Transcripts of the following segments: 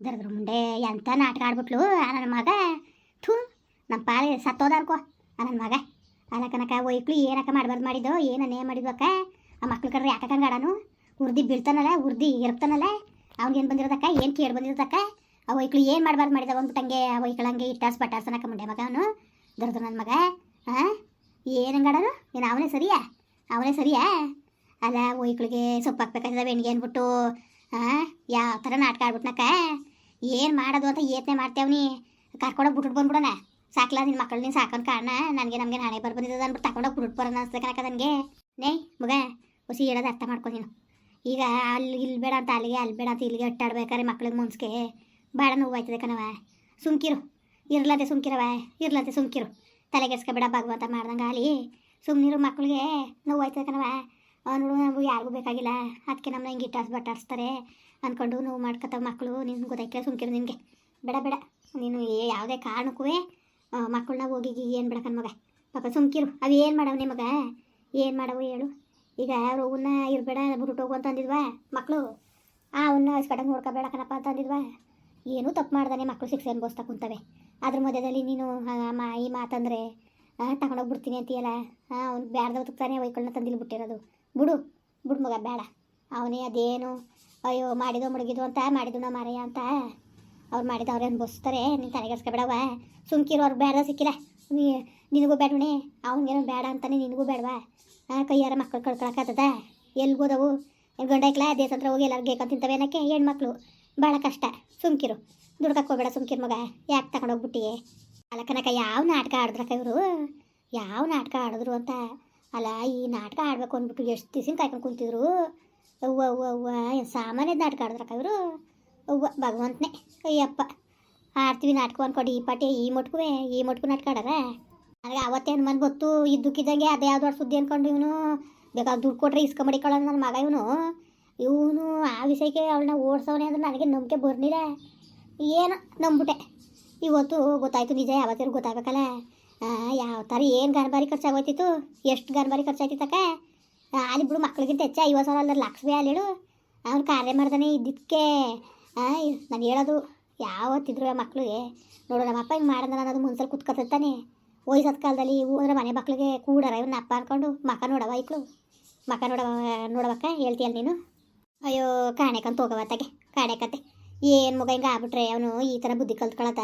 ದರ್ದ್ರ ಮುಂಡೆ ಎಂತ ನಾಟಕ ಆಡ್ಬಿಟ್ಲು? ನನ್ನ ಮಗ. ಥೂ ನಮ್ಮ ಪಾಲೆ ಸತ್ತೋದಾರ್ಕೋ ನನ್ನ ಮಗ. ಅಲ್ಲ ಕನಕ ಒಯ್ಕ್ಳು ಏನಕ್ಕ ಮಾಡಬಾರ್ದು ಮಾಡಿದ್ದೋ ಏನನ್ನೇ ಮಾಡಿದ್ವು ಅಕ್ಕ? ಆ ಮಕ್ಳು ಕಡ್ರೆ ಯಾಕಂಗಾಡನು ಆಡಾನು? ಉರ್ದಿ ಬೀಳ್ತಾನಲ್ಲ, ಉರ್ದಿ ಇರ್ತಾನಲ್ಲ ಅವ್ನಿಗೇನು ಬಂದಿರೋದಕ್ಕ? ಏನು ಕೇಳಿ ಬಂದಿರೋದಕ್ಕ? ಆ ಒಯ್ಕ್ಳು ಏನು ಮಾಡಬಾರ್ದು ಮಾಡಿದ ಅಂದ್ಬಿಟ್ಟಂಗೆ ಆ ಒಯ್ಕಳಂಗೆ ಇಟ್ಟಾಸ್ ಪಟ್ಟಾಸನಕ ಮುಂಡೆ ಮಗ ಅವನು. ದರ್ದ್ರ ನನ್ನ ಮಗ ಹಾಂ ಏನಂಗಾಡನು ಏನು ಅವನೇ ಸರಿಯಾ? ಅವನೇ ಸರಿಯಾ? ಅಲ್ಲ ಒಯ್ಕ್ಳಿಗೆ ಸೊಪ್ಪು ಹಾಕ್ಬೇಕಾಯ್ತದ ಬೆಣ್ಣಿಗೆ ಅಂದ್ಬಿಟ್ಟು ಹಾಂ ಯಾವ ಥರ ನಾಟಕ ಆಡ್ಬಿಟ್ನಕ್ಕ? ಏನು ಮಾಡೋದು ಅಂತ ಯೋಚನೆ ಮಾಡ್ತೇವ್ನಿ ಕರ್ಕೊಂಡೋಗಿ ಬಿಟ್ಬಿಟ್ಟು ಬಂದ್ಬಿಡೋಣ. ಸಾಕ್ಲಾ ನಿನ್ನ ಮಕ್ಕಳು ನೀನು ಸಾಕೋನ್ ಕಾರಣ. ನನಗೆ ನಮಗೆ ನಾಳೆ ಬರ್ ಬಂದಿದ್ದದ ಅಂದ್ಬಿಟ್ಟು ತಗೊಂಡೋಗಿ ಬಿಟ್ಬಿಟ್ಟು ಬರೋಣ ಅನ್ಸ್ತದೆ ಕನಕ ನನಗೆ. ನೇ ಮಗ, ಹುಸಿ ಹೇಳೋದು ಅರ್ಥ ಮಾಡ್ಕೊ ನೀನು. ಈಗ ಅಲ್ಲಿ ಇಲ್ಲಿ ಬೇಡ ಅಂತ ಅಲ್ಲಿಗೆ ಅಲ್ಲಿ ಬೇಡ ಅಂತ ಇಲ್ಲಿಗೆ ಅಟ್ಟಾಡ್ಬೇಕಾರೆ ಮಕ್ಳಿಗೆ ಮುನ್ಸ್ಕೆ ಭಾಳ ನೋವು ಆಯ್ತದೆ ಕಣವ ಸುಮ್ಕಿರು. ಇರ್ಲಂತೆ ಸುಮ್ಕಿರವ ಇರ್ಲಂತೆ ಸುಮ್ಕಿರು. ತಲೆಗೆಡ್ಸ್ಕೊಬೇಡ ಭಗವಂತ ಮಾಡ್ದಂಗೆ ಅಲ್ಲಿ ಸುಮ್ಮನಿರು ಮಕ್ಳಿಗೆ. ನೋವು ಆಯ್ತದೆ ಕಣವ ನೋಡು ನಮಗೂ ಯಾರಿಗೂ ಬೇಕಾಗಿಲ್ಲ. ಅದಕ್ಕೆ ನಮ್ಮನ್ನ ಹಿಂಗೆ ಇಟ್ಟಾಸ್ ಬಟ್ಟಾಡ್ಸ್ತಾರೆ. ಅಂದ್ಕೊಂಡು ನೋವು ಮಾಡ್ಕೊತಾವ ಮಕ್ಕಳು ನಿನ್ಗೆ ಗೊತ್ತಾಯ್ತಿಲ್ಲ ಸುಮ್ಕಿರು ನಿನಗೆ. ಬೇಡ ಬೇಡ. ನೀನು ಏ- ಯಾವುದೇ ಕಾರಣಕ್ಕೂ ಮಕ್ಕಳನ್ನ ಹೋಗಿ ಏನು ಬೇಡ ಮಗ. ಪಾಪ ಸುಮ್ಕಿರು. ಅವು ಏನು ಮಾಡವು ನಿಮಗೆ ಏನು ಮಾಡವು ಹೇಳು. ಈಗ ಅವನ್ನ ಇರಬೇಡ ಬಿಟ್ಟು ಹೋಗು ಅಂತ ಮಕ್ಕಳು ಆ ಅವನ್ನ ಇಸ್ಕಟ್ಟಂಗೆ ನೋಡ್ಕೋಬೇಡ ಕಣಪ್ಪ ಅಂತ ಏನೂ ತಪ್ಪು ಮಾಡ್ದಾನೆ ಮಕ್ಕಳು ಶಿಕ್ಷೆ ಅನುಭವಿಸ್ತಾ ಕುಂತವೆ. ಅದ್ರ ಮಧ್ಯದಲ್ಲಿ ನೀನು ಮಾ, ಈ ಮಾತಂದರೆ ತಗೊಂಡೋಗ್ಬಿಡ್ತೀನಿ ಅಂತೀಯಲ್ಲ? ಅವ್ನು ಬೇಡದ ತಾನೇ ಒಯ್ಕೊಳ್ಳ ತಂದಿಲ್ಲಿ ಬಿಟ್ಟಿರೋದು. ಬಿಡು. ಬಿಡು ಮಗ, ಬೇಡ. ಅವನೇ ಅದೇನು ಅಯ್ಯೋ ಮಾಡಿದೋ ಮುಳುಗಿದು ಅಂತ ಮಾಡಿದ್ವು ನಾ ಮಾರಯ್ಯ ಅಂತ. ಅವ್ರು ಮಾಡಿದ ಅವ್ರು ನಿನ್ನ ನೀನು ತಲೆಗೆಡ್ಸ್ಕೊಬೇಡವ ಸುಮ್ಕಿರೋ ಅವ್ರಿಗೆ ಬೇಡ, ಸಿಕ್ಕಿಲ್ಲ. ನೀ, ನಿನಗೂ ಬೇಡವಣೆ. ಅವ್ನಿಗೇನೋ ಬೇಡ ಅಂತಾನೆ ನಿನಗೂ ಬೇಡವಾ. ಕೈಯಾರ ಮಕ್ಕಳು ಕಳ್ಕೊಳಕ್ಕಾಗ್ತದ ಎಲ್ಗೋದವು ಗಂಡ ಐಕ್ಲ? ದೇಶ ಹತ್ರ ಹೋಗಿ ಎಲ್ಲರೂ ಗೇಕಂತ ತಿಂತವೆ ಏನಕ್ಕೆ? ಹೆಣ್ಮಕ್ಳು. ಭಾಳ ಕಷ್ಟ. ಸುಮ್ಕಿರು. ದುಡ್ಕಕ್ಕೆ ಹೋಗ್ಬೇಡ ಸುಮ್ಕಿರು ಮಗ. ಯಾಕೆ ತಗೊಂಡೋಗ್ಬಿಟ್ಟಿಯೇ ಅಲ್ಲ ಕನಕ ಯಾವ ನಾಟಕ ಆಡಿದ್ರಕ್ಕ ಇವರು? ಯಾವ ನಾಟಕ ಆಡಿದ್ರು ಅಂತ? ಅಲ್ಲ, ಈ ನಾಟಕ ಆಡ್ಬೇಕು ಅಂದ್ಬಿಟ್ಟು ಎಷ್ಟು ದಿವಸ ಕಾಯ್ಕೊಂಡು ಕುಂತಿದ್ರು? ಅವ್ವ ಅವ್ವ ಅವ್ವ ಸಾಮಾನ್ಯ ನಾಟಕ ಆಡಿದ್ರಕ್ಕ ಇವರು? ಅವ್ವ, ಭಗವಂತನೇ, ಅಯ್ಯಪ್ಪ. ಆಡ್ತೀವಿ ನಾಟಕ ಅನ್ಕೊಂಡು, ಈ ಪಾಟಿ, ಈ ಮಟ್ಕುವೆ, ಈ ಮಟ್ಕು ನಾಟಕ ಆಡಾರ? ನನಗೆ ಅವತ್ತೇನು ಮಂದಿ ಗೊತ್ತು ಇದ್ದಕ್ಕಿದ್ದಂಗೆ ಅದೇ ಯಾವ್ದು ಸುದ್ದಿ ಅನ್ಕೊಂಡು ಇವನು ಬೇಕಾದ್ರೆ ದುಡ್ಡು ಕೊಟ್ಟರೆ ಇಸ್ಕ ಮಡಿಕೊಳ್ಳೋಣ ನನ್ನ ಮಗ ಇವನು. ಇವನು ಆ ವಿಷಯಕ್ಕೆ ಅವಳನ್ನ ಓಡಿಸೋನೆ ಅಂದ್ರೆ ನನಗೆ ನಂಬಿಕೆ ಬರ್ನಿಲ್ಲ ಏನು ನಂಬಿಟ್ಟೆ ಇವತ್ತು ಗೊತ್ತಾಯ್ತು ನಿಜ ಯಾವತ್ತಿರು ಗೊತ್ತಾಗಬೇಕಲ್ಲ. ಯಾವ ಥರ ಏನು ಗರ್ಭಾರಿ ಖರ್ಚಾಗೋಯ್ತಿತ್ತು, ಎಷ್ಟು ಗರ್ಭಾರಿ ಖರ್ಚಾಯ್ತಿತ್ತಕ್ಕ? ಅಲ್ಲಿ ಬಿಡು, ಮಕ್ಳಿಗಿಂತ ಹೆಚ್ಚು ಐವತ್ತು ಸಾವಿರ ಅಲ್ಲ ಲಕ್ಷ ಭೀ ಅಲ್ಲಿಡು ಅವ್ನು ಕಾರ್ಯ ಮಾಡ್ದಾನೆ ಇದ್ದಿದ್ದಕ್ಕೆ ನಾನು ಹೇಳೋದು, ಯಾವತ್ತಿದ್ರು ಮಕ್ಳಿಗೆ. ನೋಡು, ನಮ್ಮ ಅಪ್ಪ ಹಿಂಗೆ ಮಾಡಿದ ಅದು ಮುನ್ಸಲ್ಲಿ ಕುತ್ಕೊತಿರ್ತಾನೆ. ವಯಸ್ಸಾದ ಕಾಲದಲ್ಲಿ ಹೋದ್ರೆ ಮನೆ ಮಕ್ಳಿಗೆ ಕೂಡರ ಇವನ್ನ ಅಪ್ಪ ಅನ್ಕೊಂಡು, ಮಕ ನೋಡವ ಇಕ್ಳು. ಮಕ ನೋಡವ ನೋಡವಕ್ಕ ಹೇಳ್ತೀಯಲ್ಲ ನೀನು. ಅಯ್ಯೋ, ಕಾಣೆಕಂತ ಹೋಗವತ್ತಾಗೆ ಕಾಣೆಕತ್ತೆ. ಏನು ಮಗ ಹಿಂಗೆ ಆಗ್ಬಿಟ್ರೆ ಅವನು ಈ ಥರ ಬುದ್ಧಿ ಕಲ್ತ್ಕೊಳತ್ತ?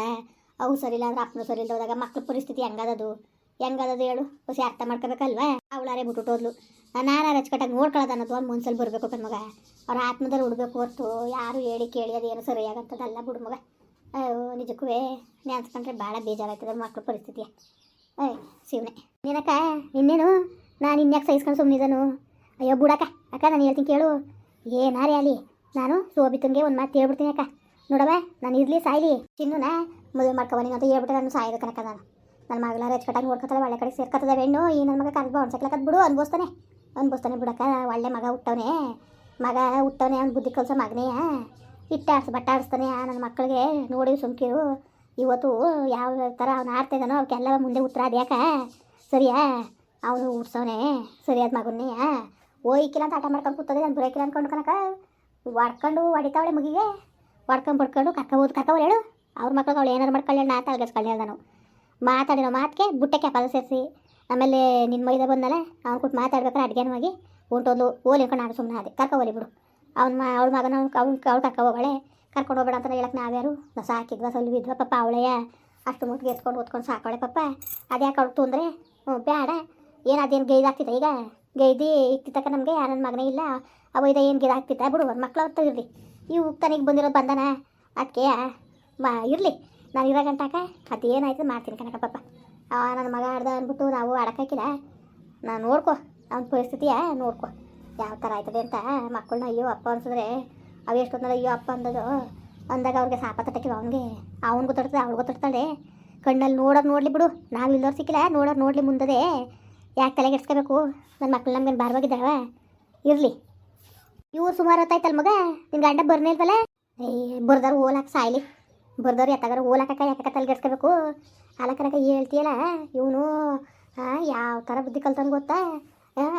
ಅವು ಸರಿ ಇಲ್ಲ ಅಂದ್ರೆ ಅಪ್ಪನು ಸರಿ ಇಲ್ಲದ ಹೋದಾಗ ಮಕ್ಳ ಪರಿಸ್ಥಿತಿ ಹೆಂಗದದು? ಹೆಂಗದದು ಹೇಳು ಹೊಸ ಅರ್ಥ ಮಾಡ್ಕೋಬೇಕಲ್ವಾ? ಅವಳಾರೆ ಬಿಟ್ಟು ಹೋದ್ಲು. ನಾನಾರ ರಚ್ಕಟ್ಟಾಗಿ ನೋಡ್ಕೊಳ್ಳೋದು ಅನ್ನೋದು ಒಂದು ಮುನ್ಸಲ್ಲಿ ಬರಬೇಕು ಕಣ್ಮಗ ಅವ್ರ ಆತ್ಮದಲ್ಲಿ ಉಡ್ಬೇಕು ಹೊರ್ತು ಯಾರು ಹೇಳಿ ಕೇಳಿ ಅದೇನು ಸರಿಯಾಗಂತದಲ್ಲ ಬಿಡು ಮಗ. ನಿಜಕ್ಕೂ ನೆನ್ಸ್ಕೊಂಡ್ರೆ ಭಾಳ ಬೇಜಾರಾಯ್ತದ ಮಕ್ಳ ಪರಿಸ್ಥಿತಿ ಅಯ್ಯ ಶಿವನೇ. ನಿನಕ್ಕ, ಇನ್ನೇನು? ನಾನು ಇನ್ಯಾಕೆ ಸಹಿಸ್ಕೊಂಡು ಸುಮ್ಮನಿದನು ಅಯ್ಯೋ, ಬಿಡಕ್ಕ, ಅಕ್ಕ, ನಾನು ಹೇಳ್ತೀನಿ ಕೇಳು. ಏನಾರೇ ಅಲ್ಲಿ ನಾನು ಸೋಬಿತಂಗೆ ಒಂದು ಮಾತು ಹೇಳ್ಬಿಡ್ತೀನಿ ಅಕ್ಕ. ನೋಡವ ನಾನು ಇರಲಿ, ಸಾಯ್ಲಿ. ಚಿನ್ನೂನ ಮದುವೆ ಮಾಡ್ಕೊಬನಿ ಅಂತ ಹೇಳ್ಬಿಟ್ಟು ನಾನು ಸಾಯ್ದು ನಾನು. ನನ್ನ ಮಗಳ ಕಟ್ಟಾಗಿ ನೋಡ್ಕೊತಾಳೆ ಒಳ್ಳೆ ಕಡೆ ಸೇರ್ಕೊತದ, ಹೆಣ್ಣು, ಈ ನನ್ನ ಮಗ ಕರೆದು ಬಿಡು ಅನ್ಬೋಸ್ತಾನೆ ಅನ್ಬೋಸ್ತಾನೆ ಬಿಡಕ್ಕ, ಒಳ್ಳೆ ಮಗ ಹುಟ್ಟವನೆ. ಮಗ ಹುಟ್ಟವನೇ, ಅವ್ನು ಬುದ್ಧಿ ಕಲ್ಸೋ ಮಗನೇ. ಇಟ್ಟ ಆಡ್ಸ್, ಬಟ್ಟೆ ಆಡಿಸ್ತಾನೆ ನನ್ನ ಮಕ್ಕಳಿಗೆ ನೋಡಿ ಸುಮ್ಕಿರು. ಇವತ್ತು ಯಾವ ಥರ ಅವ್ನು ಆಡ್ತಾ ಇದ್ದಾನೋ, ಅವಕ್ಕೆಲ್ಲ ಮುಂದೆ ಉತ್ತರ ಅದ್ಯಾಕ ಸರಿಯಾ? ಅವನು ಉಡ್ಸವನೆ ಸರಿಯಾದ ಮಗನೇ ಓಯ್ಕಿಲ್ಲ ಅಂತ ಆಟ ಮಾಡ್ಕೊಂಡು ಕೂತದೆ ನಾನು ಬರೋಕಿಲ್ಲ ಅಂದ್ಕೊಂಡು ಕನಕ ಹೊಡ್ಕೊಂಡು ಹೊಡಿತಾವಳೆ ಮಗಿಗೆ. ಹೊಡ್ಕೊಂಡು ಬಡ್ಕೊಂಡು ಕರ್ಕೋಬೋದು ಕರ್ಕೋಬೋದು ಹೇಳು. ಅವ್ರ ಮಕ್ಳಿಗೆ ಅವಳು ಏನಾರು ಮಾಡ್ಕೊಳ್ಳಿ ನಾ ತಲೆಗೆಸ್ಕೊಳ್ಳಿ ನಾನು ಮಾತಾಡಿರೋ ಮಾತಿಗೆ ಬುಟ್ಟೆ ಪದ ಸೇರಿಸಿ. ಆಮೇಲೆ ನಿನ್ನ ಮೈದ ಬಂದಲ್ಲ, ಅವ್ನು ಕೊಟ್ಟು ಮಾತಾಡ್ಬೇಕಾದ್ರೆ ಅಡುಗೆನೂ ಹೋಗಿ ಉಂಟೊಂದು ಓಲಿ ಅನ್ಕೊಂಡು ನಾನು ಸುಮ್ಮನೆ ಅದೇ ಕರ್ಕೋಲಿ ಬಿಡು. ಅವ್ನ ಮ, ಅವಳ ಮಗನ ಅವ್ನು ಅವ್ಳು ಕರ್ಕೊ ಹೋಗಳೆ ಕರ್ಕೊಂಡು ಹೋಗ್ಬೇಡ ಅಂತ ಹೇಳಕ್ಕೆ ನಾವ್ಯಾರು ನಾವು ಸಾಕಿದ್ವ ಸಲ್ವಿದ್ವ ಪಪ್ಪ ಅವಳೆಯ? ಅಷ್ಟು ಮುಟ್ಟಿಗೆ ಎತ್ಕೊಂಡು ಓದ್ಕೊಂಡು ಸಾಕೋಳೆ ಪಪ್ಪ ಅದ್ಯಾಕೆ ಅವ್ಳು ತೊಂದರೆ? ಹ್ಞೂ ಬೇಡ ಏನು ಅದೇನು ಈಗ? ಗೈದಿ ಇಕ್ತಿತ್ತಕ್ಕ ನಮಗೆ ನನ್ನ ಮಗನೇ ಇಲ್ಲ. ಅವ ಇದೆ ಏನು ಗಿದಾಗ್ತಿತ್ತ ಬಿಡು, ಒಂದು ಮಕ್ಳು ಅವ್ರು ಇರಲಿ. ಇವು ತನಿಗೆ ಬಂದಿರೋದು ಬಂದನ? ಅದಕ್ಕೆ ಮಾ, ಇರಲಿ. ನಾನು ಇರೋ ಗಂಟಾಕ ಅದು ಏನಾಯ್ತು ಮಾಡ್ತೀನಿ ಕಣಕ ಪಾಪ. ಅವ ನನ್ನ ಮಗ ಆಡ್ದ ಅಂದ್ಬಿಟ್ಟು ನಾವು ಆಡೋಕ್ಕಾಕಿಲ್ಲ ನಾನು ನೋಡ್ಕೊ ಅವ್ನ ಪರಿಸ್ಥಿತಿಯ ನೋಡ್ಕೊ. ಯಾವ ಥರ ಆಯ್ತದೆ ಅಂತ ಮಕ್ಕಳನ್ನ ಅಯ್ಯೋ ಅಪ್ಪ ಅನ್ಸಿದ್ರೆ ಅವು ಎಷ್ಟೊಂದಲ್ಲ ಅಯ್ಯೋ ಅಪ್ಪ ಅಂದದು, ಅಂದಾಗ ಅವ್ರಿಗೆ ಸಾಪ ತಟ್ಟಿವ ಅವನಿಗೆ. ಅವ್ನು ಗೊತ್ತಾಡ್ತದೆ, ಅವ್ಳು ಗೊತ್ತಾಡ್ತಾಳೆ. ಕಣ್ಣಲ್ಲಿ ನೋಡೋರು ನೋಡಲಿ ಬಿಡು. ನಾವು ಇಲ್ಲೋರು ಸಿಕ್ಕಿಲ್ಲ ನೋಡೋರು ನೋಡಲಿ ಮುಂದದೆ. ಯಾಕೆ ತಲೆಗೆಡ್ಸ್ಕೋಬೇಕು ನನ್ನ ಮಕ್ಳು ನಮ್ಗೇನು ಬಾರವಾಗಿದ್ದಾವ ಇರಲಿ. ಇವ್ರು ಸುಮಾರು ಹೊತ್ತಾಯ್ತಲ್ಲ ಮಗ? ನಿನ್ನ ಗಂಡ ಬರ್ನೇ ಇಲ್ವಲ್ಲ? ಏ ಬರ್ದಾರು ಓಲಾಕ ಸಾಯ್ಲಿ. ಬರ್ದವ್ರು ಎತ್ತಾಗಾರ ಓಲಾಕ ಯಾಕೆ ತಲೆಗೆಡ್ಸ್ಕೋಬೇಕು ಅಲಕನಕ ಹೇಳ್ತೀಯಲ್ಲ? ಇವನು ಯಾವ ಥರ ಬುದ್ಧಿ ಕಲ್ತಾನೆ ಗೊತ್ತಾ?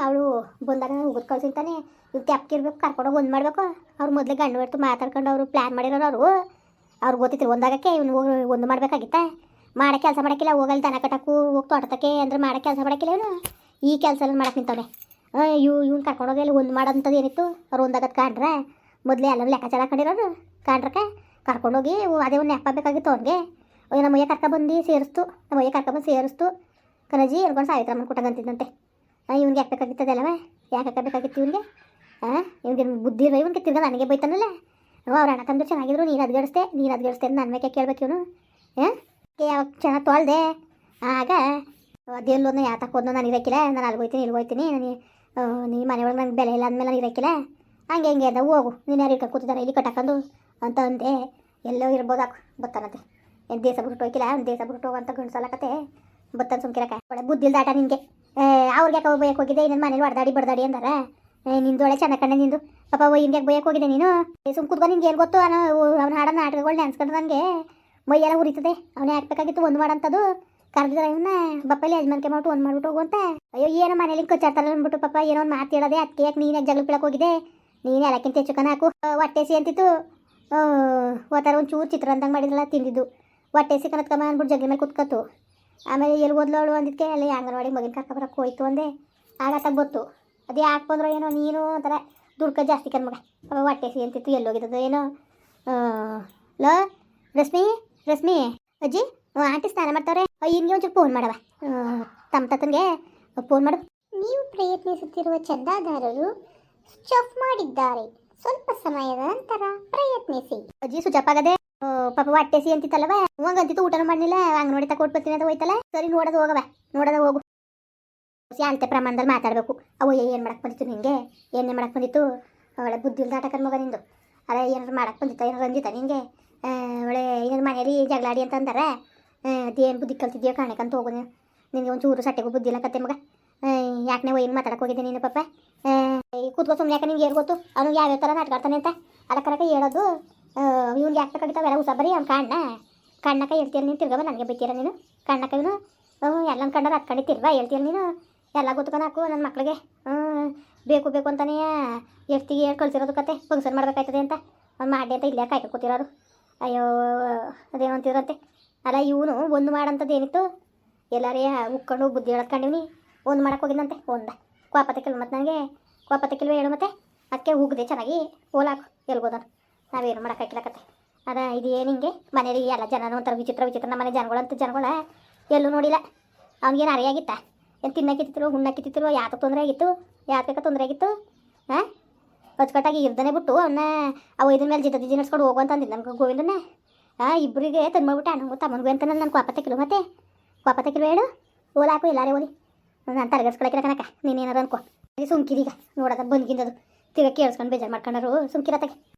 ಅವಳು ಬಂದಾಗ ಉಗಿದ್ ಕಳ್ಸಿಂತಾನೆ ಇವ್ ತೆಪ್ಕಿರ್ಬೇಕು ಕರ್ಕೊಂಡೋಗಿ ಒಂದು ಮಾಡಬೇಕು. ಅವ್ರು ಮೊದಲೇ ಗಂಡು ಮಾತಾಡ್ಕೊಂಡು ಅವರು ಪ್ಲ್ಯಾನ್ ಮಾಡಿರೋರು ಅವರು. ಅವ್ರು ಗೊತ್ತಿತ್ತು ಒಂದಾಗಕ್ಕೆ ಇವ್ನು ಹೋಗಿ ಒಂದು ಮಾಡಬೇಕಾಗಿತ್ತೆ. ಮಾಡೋ ಕೆಲಸ ಮಾಡೋಕ್ಕಿಲ್ಲ ಹೋಗಲ್ಲ ದನ ಕಟ್ಟಕ್ಕೂ ಹೋಗಿ ತೊಡತಕ್ಕೆ ಅಂದ್ರೆ ಮಾಡೋ ಕೆಲಸ ಮಾಡೋಕ್ಕಿಲ್ಲ ಇವನು. ಈ ಕೆಲಸ ಎಲ್ಲ ಮಾಡಕ್ಕೆ ನಿಂತವ್ರೆ ಇವ್, ಇವ್ನು ಕರ್ಕೊಂಡೋಗಿ ಅಲ್ಲಿ ಒಂದು ಮಾಡೋಂಥದ್ದು ಏನಿತ್ತು? ಅವ್ರು ಒಂದಾಗದ ಕಾಣ್ರೆ ಮೊದಲೇ ಎಲ್ಲರೂ ಲೆಕ್ಕಾಚಾರ ಹಾಕೊಂಡಿರೋರು ಕಾಣ್ರಕ್ಕೆ ಕರ್ಕೊಂಡೋಗಿ ಅದೇ ಒಂದು ನೆಪ್ಪ ಬೇಕಾಗಿತ್ತು ಅವ್ನಿಗೆ. ಅಯ್ಯೋ, ನಮ್ಮ ಅಯ್ಯ ಕರ್ಕೊಬಂದು ಸೇರಿಸ್ತು. ನಮ್ಮ ಅಯ್ಯ ಕರ್ಕೊಬಂದು ಸೇರಿಸ್ತು. ಕನಜಿ ಅನ್ಕೊಂಡು ಸಾವಿತ್ರಮ್ಮನ ಕೊಟ್ಟಂಗಂತಿದ್ದಂತೆ ಇವ್ನಿಗೆ ಯಾಕೆ ಬೇಕಾಗಿತ್ತದಲ್ಲವ ಯಾಕೆ ಬೇಕಾಗಿತ್ತು ಇವ್ನಿಗೆ? ಹಾಂ ಇವ್ನಿಗೆ ಬುದ್ಧಿ ಇರೋ ಇವ್ನಿಗೆ ತಿರ್ಗ ನನಗೆ ಬೈತಾನಲ್ಲ? ಅವ್ರ ಅಣ್ಣ ತಂದು ಚೆನ್ನಾಗಿದ್ರು, ನೀನು ಅದ್ಗಡಿಸ್ದೆ ನೀನು ಅದ್ಗಡಿಸ್ದೆ ನನ್ನ ಮೇಲೆ ಕೇಳ್ಬೇಕು ಇವನು. ಹಾಂ ಯಾವಾಗ ಚೆನ್ನಾಗಿ ತೊಳ್ದೆ. ಆಗ ಅದೆಲ್ಲೊಂದು ಯಾತಕ್ಕೆ ಹೋದ್ನೋ ನಾನು ಇರಕ್ಕಿಲ್ಲ ನಾನು ಅಲ್ಲಿ ಹೋಗ್ತೀನಿ ಇಲ್ಲಿ ಹೋಯ್ತೀನಿ. ನಾನು ನೀ ಮನೆ ಒಳಗೆ ನನಗೆ ಬೆಲೆ ಇಲ್ಲ ಅಂದಮೇಲೆ ನಾನು ಇರಕ್ಕಿಲ್ಲ ಹಂಗೆ, ಹೆಂಗೆ ಅದ, ಹೋಗು. ನೀನು ಯಾರು ಇಟ್ಕೊಂಡು ಕೂತಿದ್ದಾನೆ ಇಲ್ಲಿ ಕಟ್ಟಕೊಂಡು ಅಂತ ಅಂದೆ. ಎಲ್ಲೋ ಇರ್ಬೋದು ಹಾಕು ಬತ್ತಾನಂತೆ ಏನು ದೇಶ ಬಿಟ್ಟು ಹೋಗಿಲ್ಲ ದೇಶ ಬಿಟ್ಟು ಹೋಗಂತ ಗಂಡ್ಸಲಕತ್ತೆ ಬತ್ತನ್ ಸುಮ್ಕಿರಕ ಒಳ್ಳೆ ಬುದ್ಧಿಲ್ ಆಟ ನಿನಗೆ. ಅವ್ರಿಗೆ ಯಾಕೆ ಬಯಕ್ ಹೋಗಿದೆ ಇನ್ನೊಂದು ಮನೇಲಿ ಹೊಡೆದಾಡಿ ಬಡ್ದಾಡಿ ಅಂದಾರ. ನಿಂದು ಒಳ್ಳೆ ಚೆನ್ನಾಗಿ ಕಣ್ಣೆ ನಿಂದು. ಪಾಪ ಹಿಂಗೆ ಬಯಕ್ ಹೋಗಿದೆ ನೀನು? ಸುಮ್ ಕುತ್ಕೊಂಡು ನಿಂಗೆ ಏನು ಗೊತ್ತು? ಅವನು ಅವ್ನು ಹಾಡೋ ನಾಟಕಗಳು ನೆನ್ಸ್ಕೊಂಡು ನನಗೆ. ಮೈಯೆಲ್ಲ ಉರಿತದೆ. ಅವನೇ ಹಾಕ್ಬೇಕಾಗಿತ್ತು ಒಂದು ಮಾಡಂತದು. ಕರೆದಿದ್ರೆ ಇವನ್ನ ಬಪ್ಪಲ್ಲಿ ಯಜಮಾನ್ಕೆ ಮಾಡ್ಬಿಟ್ಟು ಒಂದು ಮಾಡ್ಬಿಟ್ಟು ಹೋಗೋ ಅಂತ. ಅಯ್ಯೋ, ಏನೋ ಮನೇಲಿ ಕಚ್ಚಾಡ್ತಾರೆ ಅಂದ್ಬಿಟ್ಟು ಪಾಪ ಏನೋ ಒಂದು ಮಾತು ಹೇಳೋದೆ ಅದಕ್ಕೆ ಯಾಕೆ ನೀನು ಜಗಳ ಬೀಳಕ್ಕೆ ಹೋಗಿದೆ ನೀನು ಎಲ್ಲಕ್ಕಿಂತ ಹೆಚ್ಚು ಕನ ಹಾಕು ಹೊಟ್ಟೆ ಸಿ ಅಂತಿತ್ತು ಓತಾರ ಒಂದು ಚೂರು ಚಿತ್ರ ಅಂದಂಗೆ ಮಾಡಿದ್ರಲ್ಲ ತಿಂದಿದ್ದು. ಹೊಟ್ಟೆ ಸಿ ಕನತ್ಕಮ್ಮ ಅಂದ್ಬಿಟ್ಟು ಜಗ್ಗಿ ಮೇಲೆ ಕುತ್ಕತ್ತು. ಆಮೇಲೆ ಎಲ್ಲಿ ಓದ್ಲವಳು ಅಂದಿದ್ಕೆ ಅಲ್ಲಿ ಅಂಗನವಾಡಿ ಮಗಿನ ಕರ್ಕೊಬರಕ್ಕೆ ಹೋಯ್ತು ಅಂದೆ. ಆಗ ಗೊತ್ತು. ಅದು ಯಾಕೆ ಬಂದ್ರು ಏನೋ ನೀನು ಒಂಥರ ದುಡ್ಕ ಜಾಸ್ತಿ ಕನ್ಮಗ ಅವ ಹೊಟ್ಟೆ ಸಿ ಅಂತಿತ್ತು ಎಲ್ಲೋಗಿದ್ದದು ಏನೋ. ಲೋ ರಶ್ಮಿ ರಶ್ಮಿ. ಅಜ್ಜಿ ಆಂಟಿ ಸ್ನಾನ ಮಾಡ್ತಾವ್ರೆ. ಹಿಂಗೆ ಒಂಚೂರು ಫೋನ್ ಮಾಡವ ತಮ್ಮ ತತ್ತನಿಗೆ ಫೋನ್ ಮಾಡು. ನೀವು ಪ್ರಯತ್ನಿಸುತ್ತಿರುವ ಚಂದಾದಾರರು ಸ್ವಿಚ್ ಆಫ್ ಮಾಡಿದ್ದಾರೆ. ಸ್ವಲ್ಪ ಸಮಯದ ನಂತರ ಪ್ರಯತ್ನಿಸಿ. ಅಜ್ಜಿ ಸುಚಪ್ಪ ಆಗದೆ ಆ, ಪಾಪ ಹೊಟ್ಟೆ ಸಿ ಅಂತಿತ್ತಲ್ಲವ? ಹಂಗ ಅಂತಿತ್ತು, ಊಟನೂ ಮಾಡಲಿಲ್ಲ. ನೋಡಿ ತಕೊಟ್ ಬರ್ತೀನಿ ಅಂತ ಹೋಯ್ತಲ್ಲ. ಸರಿ, ನೋಡೋದು ಹೋಗವ ನೋಡೋದು ಹೋಗು. ಶಾಂತೆ ಪ್ರಮಾಣದಲ್ಲಿ ಮಾತಾಡಬೇಕು. ಅವು ಏನು ಮಾಡಕ್ಕೆ ಬಂದಿತ್ತು ನಿಂಗೆ? ಏನೇ ಮಾಡಕ್ಕೆ ಬಂದಿತ್ತು? ಒಳ್ಳೆ ಬುದ್ಧಿ ಇಲ್ದಾಟ ಮಗ ನಿಂದು. ಅದೇ ಏನಾರು ಮಾಡಕ್ಕೆ ಬಂದಿತ್ತು? ಏನಾರು ಅಂದಿತ್ತ ನಿಂಗೆ? ಒಳ್ಳೆ ಏನಾರು ಮನೇಲಿ ಜಗಳಾಡಿ ಅಂತ ಅಂತಾರೆ ಅದೇನು ಬುದ್ಧಿ ಕಲ್ತಿದ್ಯೋ ಕಾಣಕಂತ ಹೋಗು ನೀನು. ನಿನಗೆ ಒಂದು ಚೂರು ಸಟ್ಟೆಗೂ ಬುದ್ಧಿ ಇಲ್ಲ ಕತ್ತೆ ಮಗ. ಯಾಕೆ ಏನು ಮಾತಾಡಕ್ಕೆ ಹೋಗಿದ್ದೆ ನೀನು ಪಾಪ? ಕೂತ್ಕೋ ಸುಮ್ಮನೆ ಯಾಕೆ ನಿಂಗೆ ಏನು ಗೊತ್ತು? ಅವನು ಯಾವ್ಯಾವ ಥರ ನಾಟಕಾಡ್ತಾನೆ ಅಂತ? ಅದಕ್ಕೆ ಹೇಳೋದು. ಇವ್ನಿಗೆ ಯಾಕೆ ಎಲ್ಲ ಉಸ ಬರೀ ಅವ್ನು ಕಣ್ಣ. ಕಣ್ಣಕ್ಕ ಹೇಳ್ತೀರ ನೀನು ತಿರ್ಗವ ನನಗೆ ಬೈತೀರ ನೀನು. ಕಣ್ಣಕ್ಕ ಇವನು ಎಲ್ಲ ಕಂಡ್ರೆ ಅದು ಕಡೆ ತಿರ್ಗ ಹೇಳ್ತೀರ ನೀನು. ಎಲ್ಲ ಗೊತ್ತುಕನ ಹಾಕು ನನ್ನ ಮಕ್ಳಿಗೆ. ಹ್ಞೂ, ಬೇಕು ಬೇಕು ಅಂತಾನೇ ಎಷ್ಟಿಗೆ ಹೇಳಿ ಕಳ್ಸಿರೋದು ಕತೆ. ಫಂಕ್ಷನ್ ಮಾಡ್ಬೇಕಾಯ್ತದೆ ಅಂತ. ಅವ್ನು ಮಾಡಿ ಅಂತ ಇಲ್ಲೇ ಕಾಯ್ಕೊಂಡು ಕೂತಿರೋರು. ಅಯ್ಯೋ ಅದೇನು ಅಂತಿದ್ರಂತೆ ಅಲ್ಲ, ಇವನು ಒಂದು ಮಾಡಂಥದ್ದು ಏನಿತ್ತು? ಎಲ್ಲರೇ ಉಕ್ಕೊಂಡು ಬುದ್ಧಿ ಹೇಳತ್ಕೊಂಡಿವ್ನಿ ಒಂದು ಮಾಡಕ್ಕೆ ಹೋಗಿದ್ದಂತೆ ಒಂದ. ಕೆಲವು ಮತ್ತು ನನಗೆ ಕ್ವಾಪತಕ್ಕಿಲ್ವ ಹೇಳು ಮತ್ತೆ. ಅದಕ್ಕೆ ಉಗ್ದೆ ಚೆನ್ನಾಗಿ. ಓಲಾಕು ಎಲ್ಗೋದನು. ನಾವೇನು ಮಾಡೋಕ್ಕಾಗಿಲ್ಲ ಕತೆ. ಅದ ಇದು ಏನು ಹಿಂಗೆ? ಮನೇಲಿ ಎಲ್ಲ ಜನನೂ ಒಂಥರ ವಿಚಿತ್ರ ವಿಚಿತ್ರ ನಮ್ಮ ಮನೆ ಜನಗಳಂತ ಜನಗಳ ಎಲ್ಲೂ ನೋಡಿಲ್ಲ. ಅವ್ನಿಗೇನು ಅರಿಯಾಗಿತ್ತ ಏನು ತಿನ್ನಕ್ಕಿತ್ತಿತ್ತು ಹುಣ್ಣಕ್ಕಿತ್ತಿತ್ತು ಯಾತಕ್ಕೆ ತೊಂದರೆ ಆಗಿತ್ತು ಯಾತಕ್ಕೆ ತೊಂದರೆ ಆಗಿತ್ತು? ಹಾಂ ಅಚ್ಚುಕಟ್ಟಾಗಿ ಇರ್ದನೆ ಬಿಟ್ಟು ಅವನ್ನ ಅವು ಇದ್ರ ಮೇಲೆ ಜಿದ್ದ ಜಿದ್ದಿ ನಡ್ಸ್ಕೊಂಡು ಹೋಗು ಅಂತ ಅಂದಿದ್ದು ನಮ್ಗೆ ಗೋವಿಂದನ. ಹಾಂ ಇಬ್ಬರಿಗೆ ತಂದ್ಬಿಟ್ಟೆ ಅಣ್ಣ ತಮ್ಮನಿಗೂ ಅಂತ ನನ್ನ ಕೋಪ ಕಿಲೋ ಮತ್ತೆ. ಕೋಪ ಕಿಲೋ ಹೇಳು? ಓಲಾಕು ಎಲ್ಲಾರೇ ಓಲಿ. ನಾನು ತಲೆಗಡ್ಸ್ಕೊಳಕಿಲ್ಲ ಕನಕ ನೀನೇನಾರು ಅನ್ಕೋ. ಸುಮ್ಕಿದೀಗ ನೋಡೋದ ಬಂದ್ಗಿಂದದು. ತಿರ್ಗ ಕೇಳಿಸ್ಕೊಂಡು ಬೇಜಾರು ಮಾಡ್ಕೊಂಡರು ಸುಮ್ಕಿರತ್ತಾಗೆ.